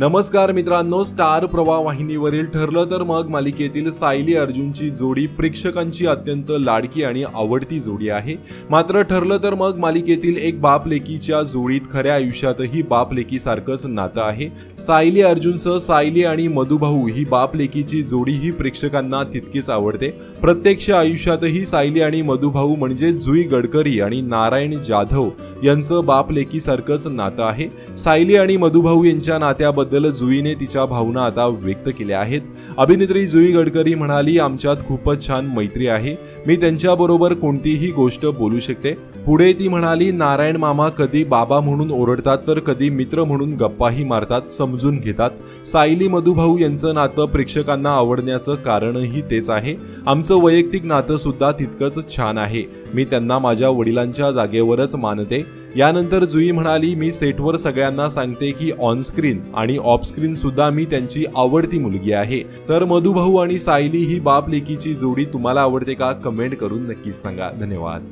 नमस्कार मित्रांनो स्टार प्रवाह वाहिनीवरील ठरलं तर मग मालिकेतील सायली अर्जुनची जोडी प्रेक्षकांची अत्यंत लाडकी आणि आवडती जोडी आहे. मात्र ठरलं तर मग मालिकेतील एक बाप लेकीच्या जोडीत खऱ्या आयुष्यातही बाप लेकीसारखंच नातं आहे. सायली अर्जुनसह सायली आणि मधुभाऊ ही बाप लेकीची जोडी ही प्रेक्षकांना तितकीच आवडते. प्रत्यक्ष आयुष्यातही सायली आणि मधुभाऊ म्हणजे जुई गडकरी आणि नारायण जाधव यांचं बापलेकीसारखंच नातं आहे. सायली आणि मधुभाऊ यांच्या नात्याबद्दल जुईने तिच्या भावना आता व्यक्त केल्या आहेत. अभिनेत्री जुई गडकरी म्हणाली आमच्यात खूपच छान मैत्री आहे. मी त्यांच्याबरोबर कोणतीही गोष्ट बोलू शकते. पुढे ती म्हणाली नारायण मामा कधी बाबा म्हणून ओरडतात तर कधी मित्र म्हणून गप्पाही मारतात समजून घेतात. सायली मधुभाऊ यांचं नातं प्रेक्षकांना आवडण्याचं कारणही तेच आहे. आमचं वैयक्तिक नातं सुद्धा तितकंच छान आहे. मी त्यांना माझ्या वडिलांच्या जागेवरच मानते. यानंतर जुई म्हणाली मी सेटवर सगळ्यांना सांगते की ऑन स्क्रीन आणि ऑफ स्क्रीन सुद्धा मी त्यांची आवडती मुलगी आहे. तर मधुभाऊ आणि सायली ही बाप लेकीची जोडी तुम्हाला आवडते का? कमेंट करून नक्कीच सांगा. धन्यवाद.